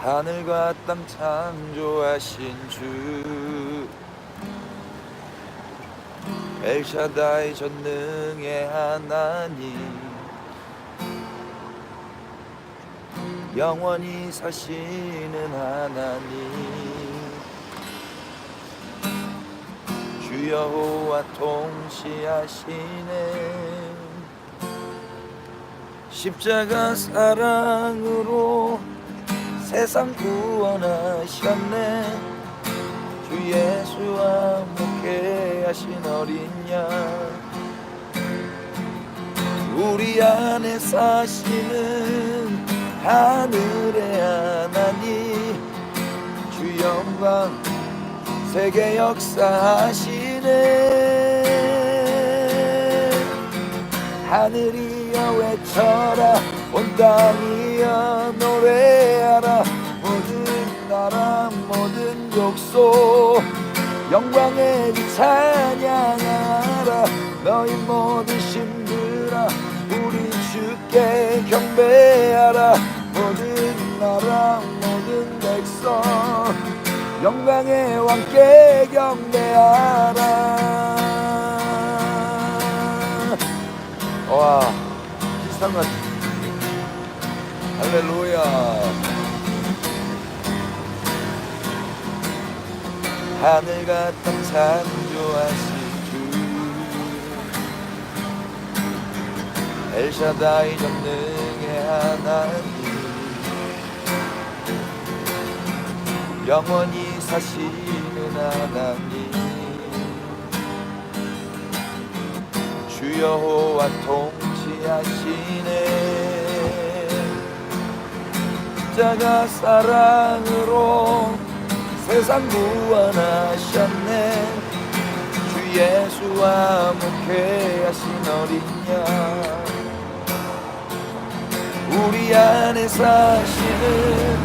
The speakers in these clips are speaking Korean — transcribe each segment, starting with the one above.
하늘과 땅 창조하신 주. 엘샤다이 전능의 하나님. 영원히 사시는 하나님. 주 여호와 통치하시네. 십자가 사랑으로 세상 구원하셨네. 주 예수와 목회하신 어린 양. 우리 안에 사시는 하늘의 하나님. 주 영광 세계 역사하시네. 하늘이여 외쳐라. 온 땅이여 노래 영광의 주 찬양하라. 너희 모든 신들아 우리 주께 경배하라. 모든 나라 모든 백성 영광의 왕께 경배하라. 와 비슷한 것 같아. 할렐루야 하늘과 땅 창조하신 주. 엘샤다이 전능의 하나님. 영원히 사시는 하나님. 주 여호와 통치하시네. 십자가 사랑으로 세상 구원하셨네. 주 예수와 목회하신 어린 양 우리 안에 사시는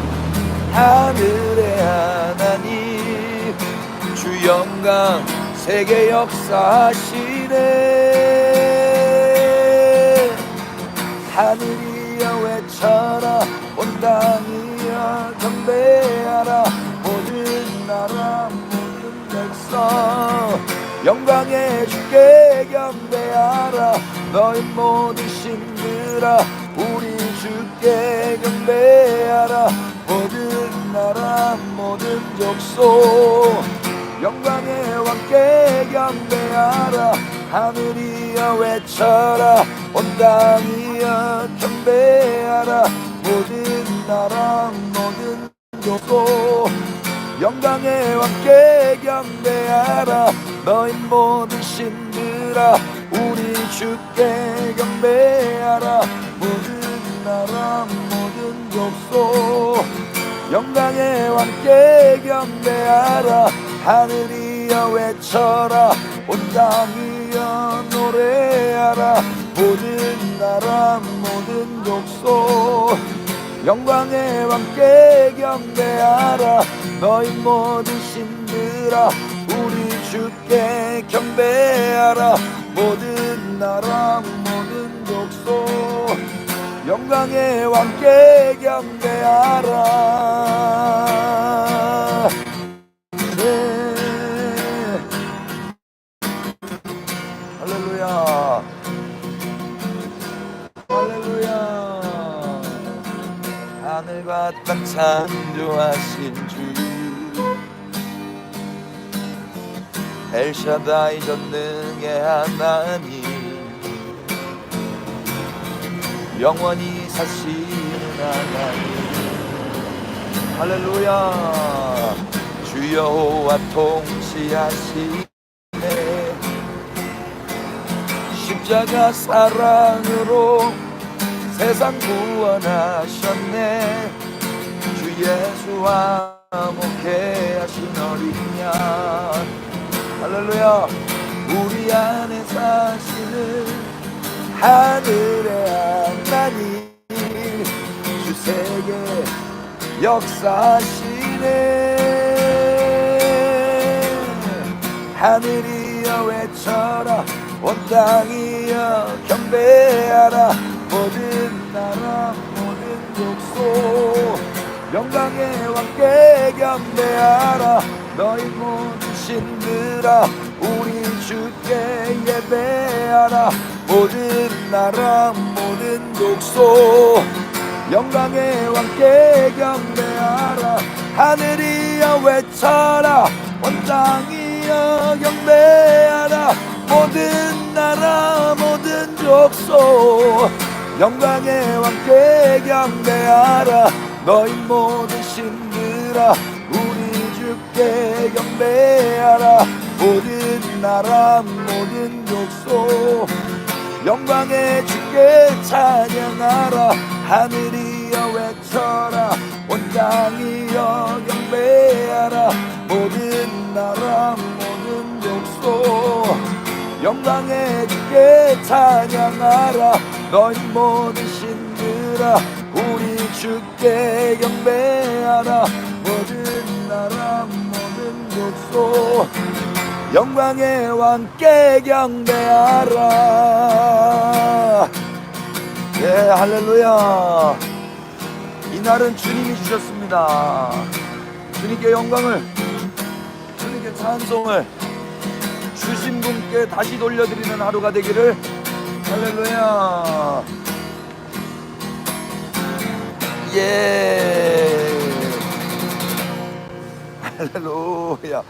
하늘의 하나님 주 영광 세계 역사하시네. 하늘이여 외쳐라 온 땅이여 경배하라 백성 영광의 주께 경배하라. 너희 모든 신들아 우리 주께 경배하라. 모든 나라 모든 족속. 영광의 왕께 경배하라. 하늘이여 외쳐라. 온 땅이여 경배하라. 모든 나라 모든 족속 영광의 왕께 경배하라. 너희 모든 신들아 우리 주께 경배하라. 모든 나라 모든 족속 영광의 왕께 경배하라. 하늘이여 외쳐라. 온 땅이여 노래하라. 모든 나라 모든 족속 영광의 왕께 경배하라. 너희 모든 신들아 우리 주께 경배하라. 모든 나라 모든 족속 영광의 왕께 경배하라. 네. 할렐루야 하늘과 땅 창조하신 주. 엘샤다이 전능의 하나님. 영원히 사시는 하나님. 할렐루야. 주 여호와 통치하시네. 십자가 사랑으로 세상 구원하셨네. 주 예수와 목회 하신 어린 양 할렐루야. 우리 안에 사시는 하늘의 하나님 주 세계 역사하시네. 하늘이여 외쳐라. 온 땅이여 경배 너희 모든 신들아 우리 주께 예배하라. 모든 나라 모든 족속 영광의 왕께 경배하라. 하늘이여 외쳐라. 온 땅이여 경배하라. 모든 나라 모든 족속 영광의 왕께 경배하라. 너희 모든 신들아 주께 경배하라. 모든 나라 모든 족속. 영광의 주께 찬양하라. 하늘이여 외쳐라. 온 땅이여 경배하라. 모든 나라 모든 족속. 영광의 주께 찬양하라. 너희 모든 신들아 우리 주께 경배하라 족속 영광의 왕께 경배하라. 예 할렐루야. 이날은 주님이 주셨습니다. 주님께 영광을 주님께 찬송을 주신 분께 다시 돌려드리는 하루가 되기를 할렐루야. 예. 할렐루야